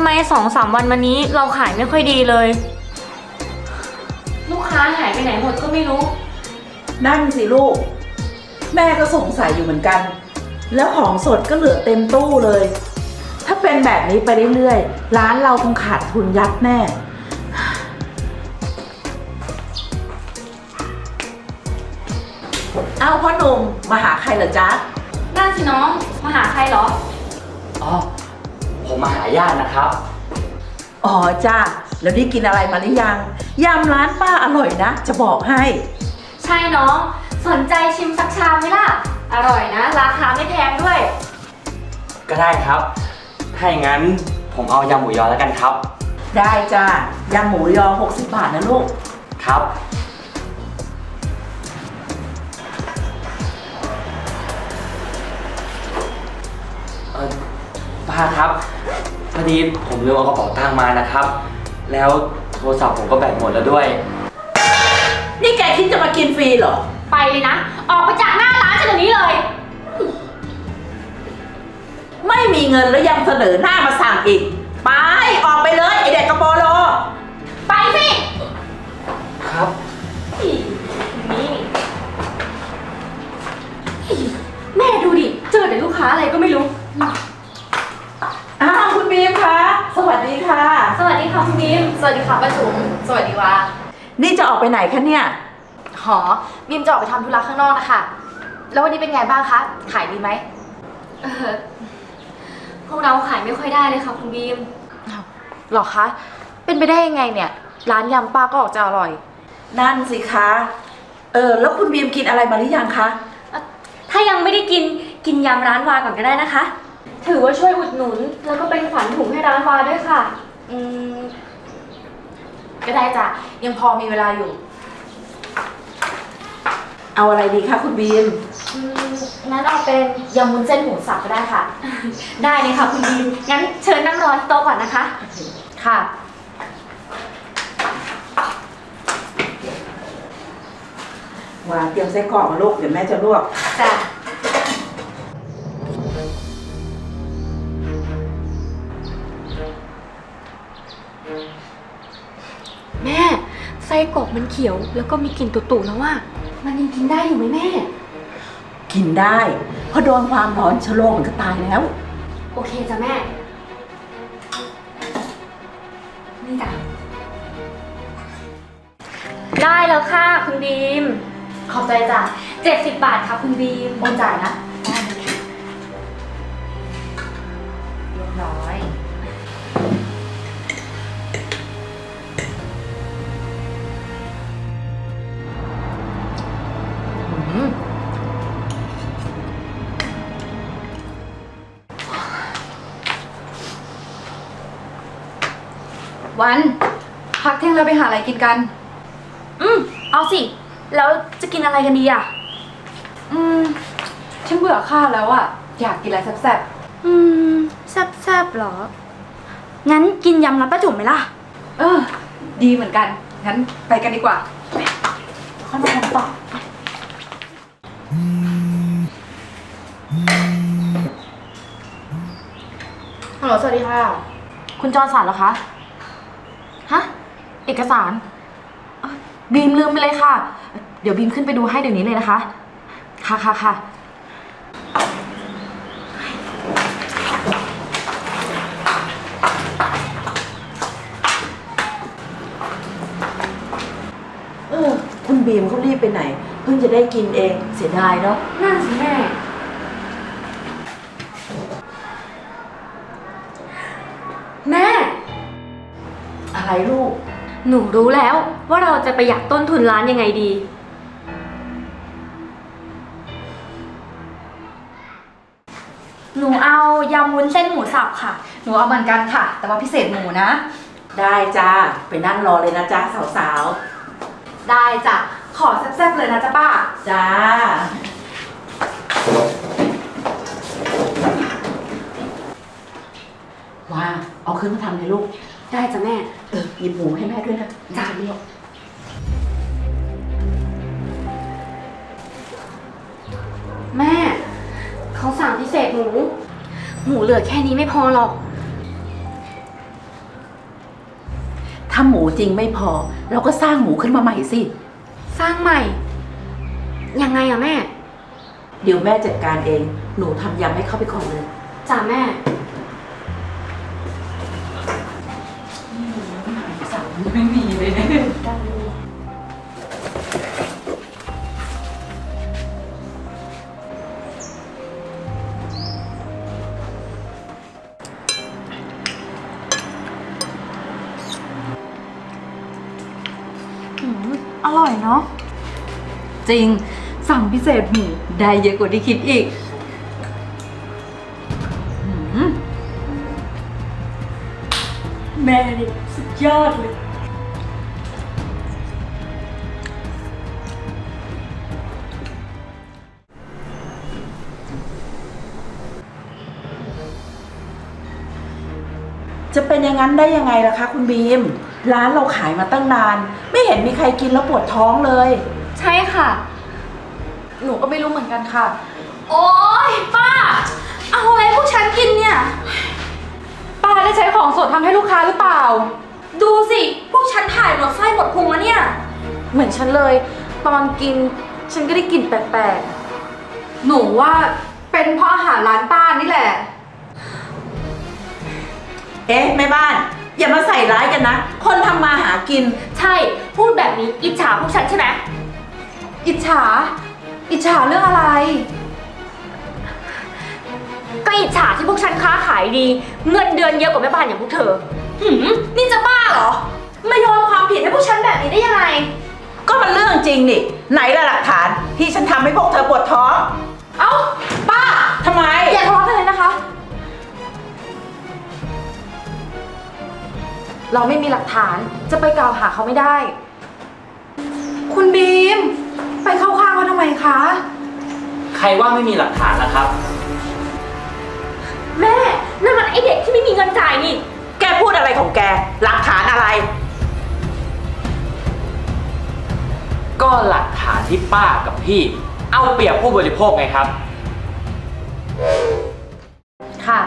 ำไมสองสามวันมานี้เราขายไม่ค่อยดีเลย ลูกค้าหายไปไหนหมดก็ไม่รู้ นั่นสิลูก แม่ก็สงสัยอยู่เหมือนกัน แล้วของสดก็เหลือเต็มตู้เลย ถ้าเป็นแบบนี้ไปเรื่อยๆ ร้านเราคงขาดทุนยับแน่ เอาพ่อหนุ่มมาหาใครเหรอจ๊ะ นั่นสิน้อง มาหาใครเหรอ อ๋อ ผมมาหาญาตินะครับ อ๋อจ้าแล้วนี่กินอะไรมาหรือยัง ยำร้านป้าอร่อยนะ จะบอกให้ ใช่น้อง สนใจชิมสักชามไหมล่ะ อร่อยนะ ราคาไม่แพงด้วย ก็ได้ครับ ถ้าอย่างนั้นผมเอายำหมูยอแล้วกันครับ ได้จ้ายำหมูยอ 60 บาทนะลูก ครับาครับ พอดีผมลืมเอากระเป๋าตังค์มานะครับ แล้วโทรศัพท์ผมก็แบตหมดแล้วด้วย นี่แกคิดจะมากินฟรีเหรอ ไปเลยนะ ออกไปจากหน้าร้านฉันเดี๋ยวนี้เลย ไม่มีเงินแล้วยังเสนอหน้ามาสั่งอีก ไป ออกไปเลยไอเด็กกระโปโล ไปสิครับนี่แม่ดูดิ เจอแต่ลูกค้าอะไรก็ไม่รู้ อ้าวคุณบีมคะ สวัสดีค่ะ สวัสดีค่ะคุณบีม สวัสดีค่ะป้าจุ๋มสวัสดีวานี่จะออกไปไหนคะเนี่ย หอบีมจะออกไปทำธุระข้างนอกนะคะ แล้ววันนี้เป็นไงบ้างคะ ขายดีไหมเออพวกเราขายไม่ค่อยได้เลยค่ะคุณบีม หรอคะ เป็นไปได้ยังไงเนี่ย ร้านยำป้าก็ออกจะอร่อย นั่นสิคะ เออแล้วคุณบีมกินอะไรมาหรือยังคะ ถ้ายังไม่ได้กิน กินยำร้านวาก่อนก็ได้นะคะ ถือว่าช่วยอุดหนุน แล้วก็เป็นขวัญถุงให้ร้านวาด้วยค่ะ อืม ก็ได้จ้ะ ยังพอมีเวลาอยู่ เอาอะไรดีคะคุณบีม อืมงั้นเอาเป็นยำวุ้นเส้นหมูสับก็ได้ค่ะ ได้เลยค่ะคุณบีม งั้นเชิญนั่งรอที่โต๊ะก่อนนะคะ ค่ะ วางเตรียมไส้กรอกมาลูกเดี๋ยวแม่จะลวกจ้ะ กรอกมันเขียว แล้วก็มีกลิ่นตุ่ๆแล้วว่า มันยังกินได้อยู่ไหมแม่ กินได้เพราะโดนความร้อนชะโลมมันก็ตายแล้ว โอเคจ้ะแม่ นี่จ้ะได้แล้วค่ะคุณบีม ขอบใจจ้ะ70 บาทค่ะคุณบีมโอนจ่ายนะ วัน พักเที่ยงเราไปหาอะไรกินกัน อืม เอาสิ แล้วจะกินอะไรกันดีอะ อืม ฉันเบื่อข้าวแล้วอะอยากกินอะไรแซ่บอืม แซ่บๆเหรอ งั้นกินยำร้านป้าจุ๋มไหมล่ะ ๆเออ ดีเหมือนกัน งั้นไปกันดีกว่าขนมต่อ ฮัลโหลสวัสดีค่ะ คุณจอร์นสันเหรอคะ ฮะ เอกสารเอ้ยบีมลืมไปเลยค่ะ เดี๋ยวบีมขึ้นไปดูให้เดี๋ยวนี้เลยนะคะ ค่ะค่ะค่ะ เออคุณบีมเขารีบไปไหน เพิ่งจะได้กินเองเสียดายเนาะ นั่นสิแม่แม่ อะไรลูก หนูรู้แล้วว่าเราจะประหยัดต้นทุนร้านยังไงดี หนูเอายำวุ้นเส้นหมูสับค่ะ หนูเอาเหมือนกันค่ะ แต่ว่าพิเศษหมูนะ ได้จ้าไปนั่งรอเลยนะจ้าสาวได้จ้ะ ขอแซ่บๆเลยนะจ๊ะป้า ๆจ้า ว่าเอาขึ้นมาทำเลยลูก ได้จ้ะแม่ เออหยิบหมูให้แม่ด้วยนะจ้ะแม่จะเรียกแม่ เขาสั่งพิเศษหมู หมูเหลือแค่นี้ไม่พอหรอก ถ้าหมูจริงไม่พอ เราก็สร้างหมูขึ้นมาใหม่สิ สร้างใหม่ ยังไงอะแม่ เดี๋ยวแม่จัดการเอง หนูทำยำให้เข้าไปก่อนเลย จ้าแม่ไม่ จริง สั่งพิเศษหมูได้เยอะกว่าที่คิดอีกแม่นี่สุดยอดเลย จะเป็นอย่างนั้นได้ยังไงล่ะคะ คุณบีม ร้านเราขายมาตั้งนาน ไม่เห็นมีใครกินแล้วปวดท้องเลย ใช่ค่ะ หนูก็ไม่รู้เหมือนกันค่ะ โอ๊ยป้า เอาอะไรพวกฉันกินเนี่ย ป้าได้ใช้ของสดทำให้ลูกค้าหรือเปล่า ดูสิ พวกฉันถ่ายหมดไส้หมดพุงแล้วเนี่ย เหมือนฉันเลย ตอนกิน ฉันก็ได้กลิ่นแปลกหนูว่าเป็นเพราะอาหารร้านป้านี่แหละ เอ๊ะแม่บ้าน อย่ามาใส่ร้ายกันนะ คนทำมาหากิน ใช่ พูดแบบนี้อิจฉาพวกฉันใช่ไหม อิจฉา อิจฉาเรื่องอะไร ก็อิจฉาที่พวกฉันค้าขายดี เงินเดือนเยอะกว่าแม่บ้านอย่างพวกเธอ หืม นี่จะบ้าเหรอมาโยนความผิดให้พวกฉันแบบนี้ได้ยังไง ก็มันเรื่องจริงนี่ ไหนล่ะหลักฐานที่ฉันทำให้พวกเธอปวดท้อง เอ้า ป้า ทำไมๆอย่าทะเลาะกันเลยนะคะ เราไม่มีหลักฐานจะไปกล่าวหาเขาไม่ได้ คะ ใครว่าไม่มีหลักฐานล่ะครับ แม่นั่นมันไอเด็กที่ไม่มีเงินจ่ายนี่ แกพูดอะไรของแก หลักฐานอะไร ก็หลักฐานที่ป้ากับพี่ เอาเปรียบผู้บริโภคไงครับ ค่ะ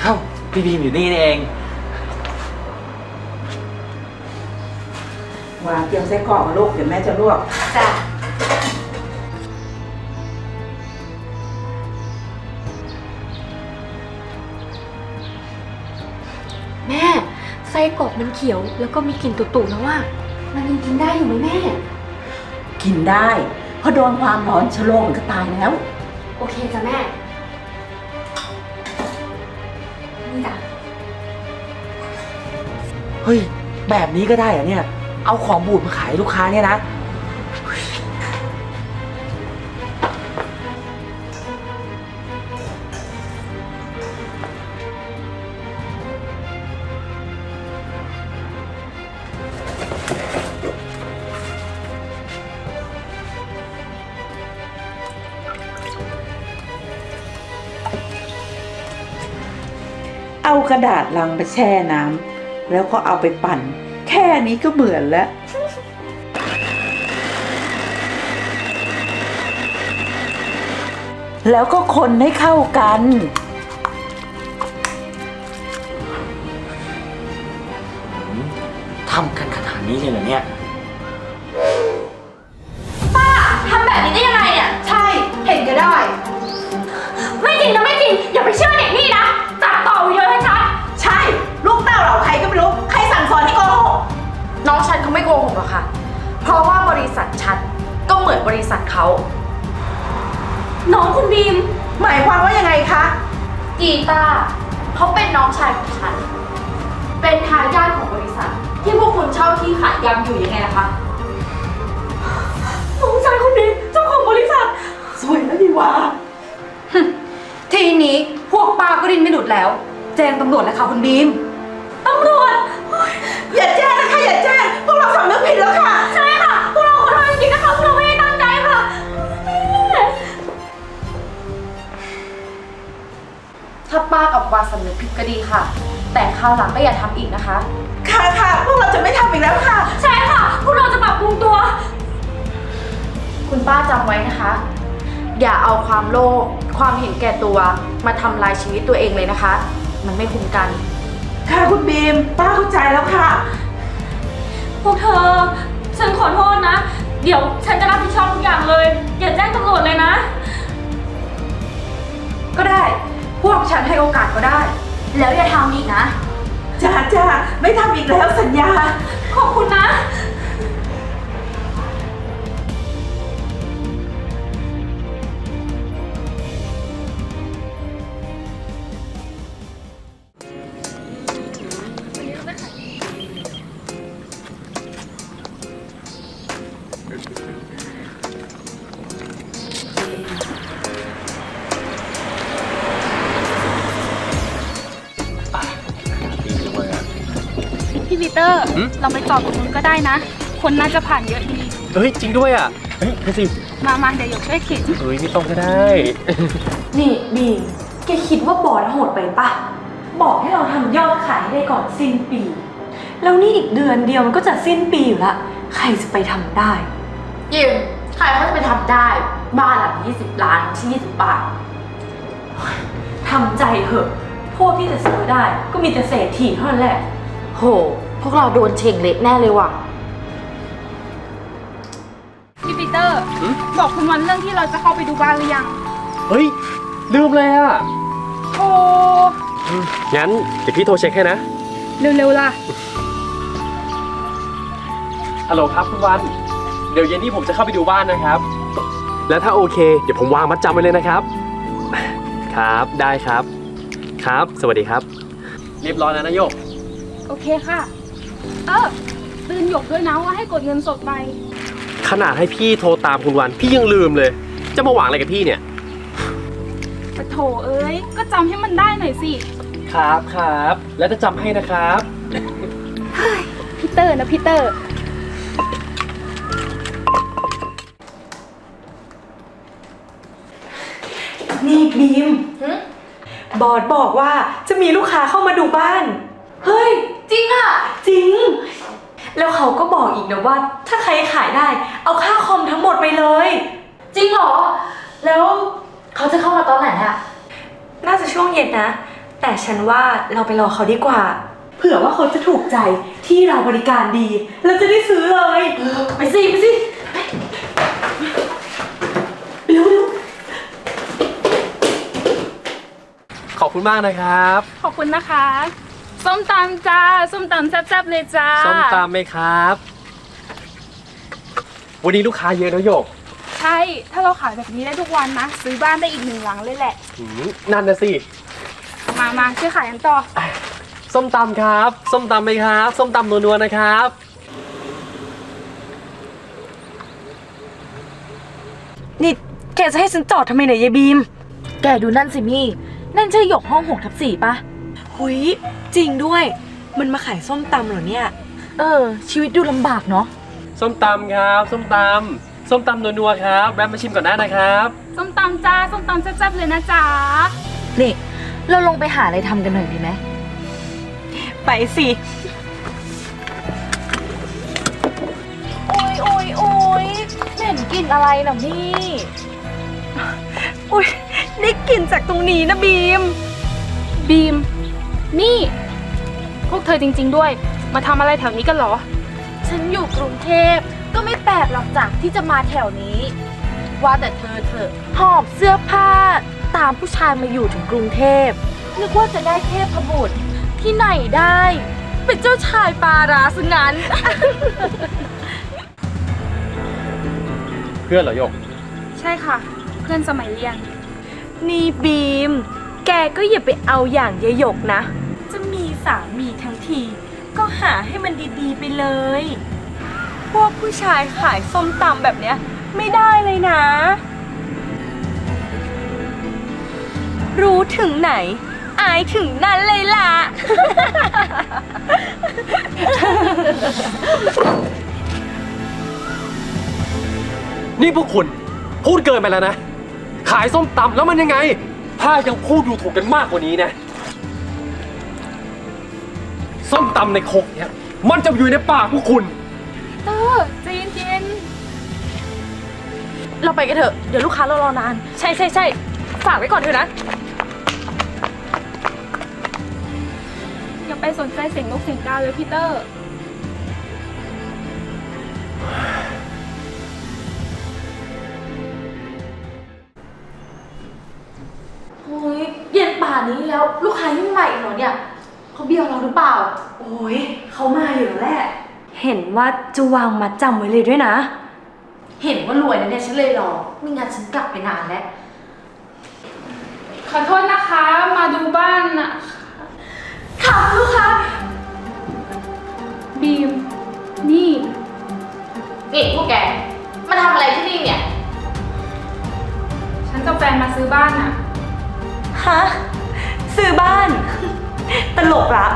เอ้าพี่บีมอยู่นี่นี่เอง วางเตรียมไส้กรอกมาลูกเดี๋ยวแม่จะลวก จ้ะแม่ไส้กรอกมันเขียวแล้วก็มีกลิ่นตุ่ๆนะว่า มันยังกินได้อยู่ไหมแม่ กินได้เพราะโดนความร้อนชะโลมมันก็ตายแล้วโอเคจ้ะแม่ นี่จ้ะ เฮ้ย แบบนี้ก็ได้เหรอเนี่ย เอาของบูดมาขายลูกค้าเนี่ยนะ เอากระดาษลังไปแช่น้ำแล้วก็เอาไปปั่น นี้ก็เหมือนแล้วแล้วก็คนให้เข้ากัน ทำกันขนาดนี้เลยเหรอเนี่ย บีมหมายความว่ายังไงคะ กีตาร์เขาเป็นน้องชายของฉัน เป็นทายาทของบริษัท ที่พวกคุณเช่าที่ขายยำอยู่ยังไงล่ะคะน้องชายคุณบีมเจ้าของบริษัท สวยแล้วดีวะทีนี้พวกป้าก็ดินไม่หลุดแล้ว แจ้งตำรวจเลยค่ะคุณบีมตำรวจอย่าแจ้งนะคะอย่าแจ้งพวกเราสำนึกผิดแล้วค่ะ ใช่ ถ้าป้ากับวาสำนึกผิดก็ดีค่ะ แต่คราวหลังก็อย่าทำอีกนะคะ ค่ะค่ะพวกเราจะไม่ทำอีกแล้วค่ะ ใช่ค่ะ พวกเราจะปรับปรุงตัว คุณป้าจำไว้นะคะ อย่าเอาความโลภความเห็นแก่ตัวมาทำลายชีวิตตัวเองเลยนะคะ มันไม่คุ้มกัน ค่ะคุณบีม ป้าเข้าใจแล้วค่ะ พวกเธอ ฉันขอโทษนะ เดี๋ยวฉันจะรับผิดชอบทุกอย่างเลย อย่าแจ้งตำรวจเลยนะ ก็ได้พ วกฉันให้โอกาสก็ได้ แล้วอย่าทำอีกนะ จ้าจ้าไม่ทำอีกแล้วสัญญา ขอบคุณนะ เตอร์เราไปจอดตรงนู้นก็ได้นะ คนน่าจะผ่านเยอะดี เฮ้ยจริงด้วยอะเฮ้ยดูสิมามาเดี๋ยวหยกช่วยเข็นเฮ้ยไม่ต้องก็ได้ นี่บีมแกคิดว่าบอสโหดไปปะบอกให้เราทำยอดขายให้ได้ก่อนสิ้นปี แล้วนี่อีกเดือนเดียวมันก็จะสิ้นปีอยู่ละ ใครจะไปทำได้ ยิมใครเขาจะไปทำได้ บ้านหลัง20 ล้านที่20 บาท ทำใจเถอะ พวกที่จะซื้อได้ก็มีแต่เศรษฐีเท่านั้นแหละ โหพ วกเราโดนเชงเละแน่เลยว่ะ พี่ปีเตอร์บอกคุณวันเรื่องที่เราจะเข้าไปดูบ้านหรือยัง เฮ้ย ลืมเลยอะ โอ้งั้นเดี๋ยวพี่โทรเช็คให้นะ เร็วๆล่ะ ฮัลโหลครับคุณวัน เดี๋ยวเย็นนี้ผมจะเข้าไปดูบ้านนะครับ แล้วถ้าโอเค เดี๋ยวผมวางมัดจำไว้เลยนะครับ ครับ ได้ครับ ครับ สวัสดีครับ เรียบร้อยแล้วนะโยก โอเคค่ะ เออเตือนหยกด้วยนะว่าให้กดเงินสดไป ขนาดให้พี่โทรตามคุณวัน พี่ยังลืมเลย จะมาหวังอะไรกับพี่เนี่ย ปะโถเอ้ย ก็จำให้มันได้หน่อยสิ ครับครับ แล้วจะจำให้นะครับ พีเตอร์นะพีเตอร์ นี่บีมบอสบอกว่าจะมีลูกค้าเข้ามาดูบ้าน เฮ้ย จริงอะจริง แล้วเขาก็บอกอีกนะว่า ถ้าใครขายได้ เอาค่าคอมทั้งหมดไปเลย จริงเหรอ แล้วเขาจะเข้ามาตอนไหนอะน่าจะช่วงเย็นนะ แต่ฉันว่าเราไปรอเขาดีกว่า เผื่อว่าเขาจะถูกใจที่เราบริการดีเราจะได้ซื้อเลย ไปสิไปสิไปเร็วเร็วขอบคุณมากนะครับ ขอบคุณนะคะ ส้มตำจ้า ส้มตำแซ่บๆเลยจ้าส้มตำไหมครับ วันนี้ลูกค้าเยอะนะโยกใช่ ถ้าเราขายแบบนี้ได้ทุกวันนะ ซื้อบ้านได้อีกหนึ่งหลังเลยแหละ หืมนั่นนะสิ มามาช่วยขายกันต่อ ส้มตำครับ ส้มตำไหมครับ ส้มตำนัวๆนะครับ นี่แกจะให้ฉันจอดทำไมเนี่ยยายบีม แกดูนั่นสิมี่ นั่นใช่หยกห้องหกทับสี่ปะ หุยจริงด้วย มันมาขายส้มตำเหรอเนี่ย เออ ชีวิตดูลำบากเนาะ ส้มตำครับ ส้มตำส้มตำนัวๆครับแวะมาชิมก่อนได้นะครับ ส้มตำจ้าส้มตำแซ่บๆเลยนะจ๊ะนี่ เราลงไปหาอะไรทำกันหน่อยดีไหม ไปสิ โอ้ยโอ้ยโอ้ยเหม็นกลิ่นอะไรน่ะมี่ อุ้ยได้กลิ่นจากตรงนี้นะบีม บีม นี่ พวกเธอจริง ๆ ด้วย มาทำอะไรแถวนี้กันเหรอ ฉันอยู่กรุงเทพก็ไม่แปลกหรอกจากที่จะมาแถวนี้ ว่าแต่เธอเธอะหอบเสื้อผ้า ตามผู้ชายมาอยู่ถึงกรุงเทพนึกว่าจะได้เทพบุตรที่ไหนได้ เป็นเจ้าชายปาราสงั้น เพื่อนเหรอโยก ใช่ค่ะ เพื่อนสมัยเรียน นี่บีม แกก็อย่าไปเอาอย่างยายหยกนะ จะมีสามีทั้งที ก็หาให้มันดีๆไปเลย พวกผู้ชายขายส้มตำแบบเนี้ย ไม่ได้เลยนะ รู้ถึงไหน อายถึงนั่นเลยล่ะ นี่พวกคุณพูดเกินไปแล้วนะ ขายส้มตำแล้วมันยังไง ถ้ายังพูดดูถูกกันมากกว่านี้นะส้มตำในครกเนี่ยมันจะอยู่ในปากพวกคุณเออใจเย็นเราไปกันเถอะ เดี๋ยวลูกค้าเรารอนาน ใช่ใช่ใช่ฝากไว้ก่อนเถอะนะ อย่าไปสนใจเสียงนกเสียงกาเลยพีเตอร์ นป่านนี้แล้วลูกค้ายังใหม่อีกเหรอเนี่ยเขาเบี้ยวเราหรือเปล่า โอ้ยเขามาอยู่แล้วแหละเห็นว่าจะวางมัดจำไว้เลยด้วยนะ เห็นว่ารวยนะเนี่ยฉันเลยรอไม่งั้นฉันกลับไปนานแล้ว ขอโทษนะคะ มาดูบ้านน่ะค่ะลูกค้าบีม นี่ นี่พวกแกมาทำอะไรที่นี่เนี่ย ฉันกับแฟนมาซื้อบ้านน่ะ ฮะ ซื้อบ้าน ตลกละ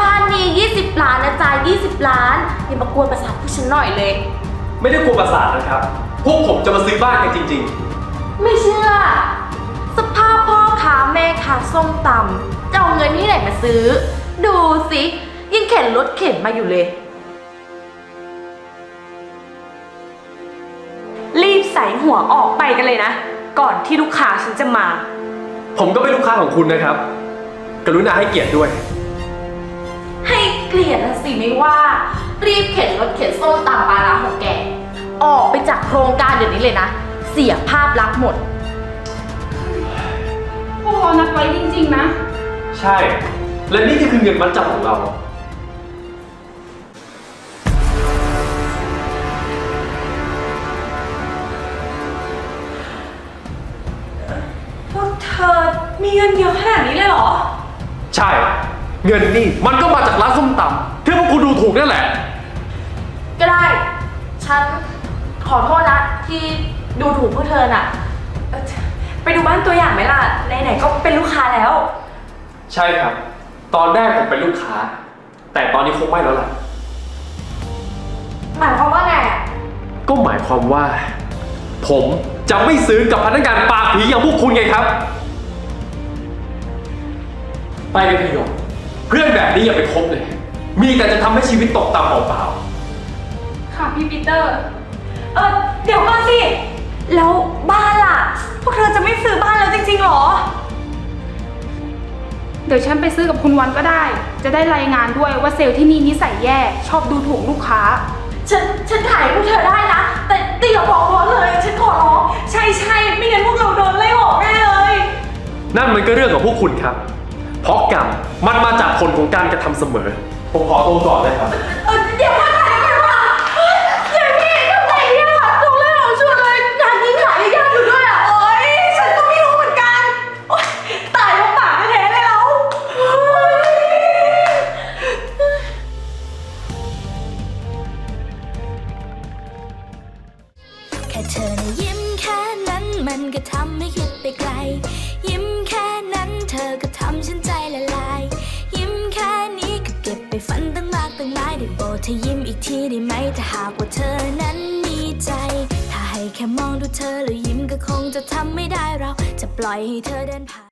บ้านนี้ 20 ล้านนะจ๊ะ20 ล้าน อย่ามากวนประสาทพวกฉันหน่อยเลย ไม่ได้กลัวประสาทนะครับ พวกผมจะมาซื้อบ้านกันจริง ไม่เชื่อ สภาพพ่อค้าแม่ค้าส้มตำจะเอาเงินที่ไหนมาซื้อ ดูสิ ยังเข็นรถเข็นมาอยู่เลย รีบใส่หัวออกไปกันเลยนะ ก่อนที่ลูกค้าฉันจะมาๆ ผมก็เป็นลูกค้าของคุณนะครับ กรุณาให้เกียรติด้วย ให้เกลียดนะสิไม่ว่า รีบเข็นรถเข็นส้มตำปลาร้าของแก ออกไปจากโครงการเดี๋ยวนี้เลยนะ เสียภาพลักษณ์หมด พวกเรานัดไว้จริง ๆ นะ ใช่ และนี่ก็คือเงินมัดจำของเรา เธอมีเงินเยอะขนาดนี้เลยเหรอ ใช่ เงินนี่มันก็มาจากร้านส้มตำที่พวกคุณดูถูกนั่นแหละ ก็ได้ ฉันขอโทษนะที่ดูถูกพวกเธอน่ะไปดูบ้านตัวอย่างไหมล่ะ ไหนๆก็เป็นลูกค้าแล้ว ใช่ครับ ตอนแรกผมเป็นลูกค้า แต่ตอนนี้คงไม่แล้วล่ะ หมายความว่าไงอะก็หมายความว่า ผมจะไม่ซื้อกับพนักงานปากผีอย่างพวกคุณไงครับ ไปกันเถอะโยมเพื่อนแบบนี้อย่าไปคบเลย มีแต่จะทำให้ชีวิตตกต่ำเปล่าค่ะพี่ปีเตอร์ เออเดี๋ยวก่อนสิ แล้วบ้านล่ะ พวกเธอจะไม่ซื้อบ้านแล้วจริงๆเหรอ เดี๋ยวฉันไปซื้อกับคุณวันก็ได้ จะได้รายงานด้วยว่าเซลล์ที่นี่นิสัยแย่ ชอบดูถูกลูกค้า ฉันฉันถ่ายพวกเธอได้นะ แต่แต่อย่าบอกบอสเลย ฉันขอร้อง ใช่ใช่ๆไม่งั้นพวกเราโดนไล่ออกแน่เลยๆนั่นมันก็เรื่องของพวกคุณครับ เพราะกรรมมันมาจากผลของการกระทำเสมอ ผมขอตัวก่อนเลยครับ เออเดี๋ยวมาถ่ายกัน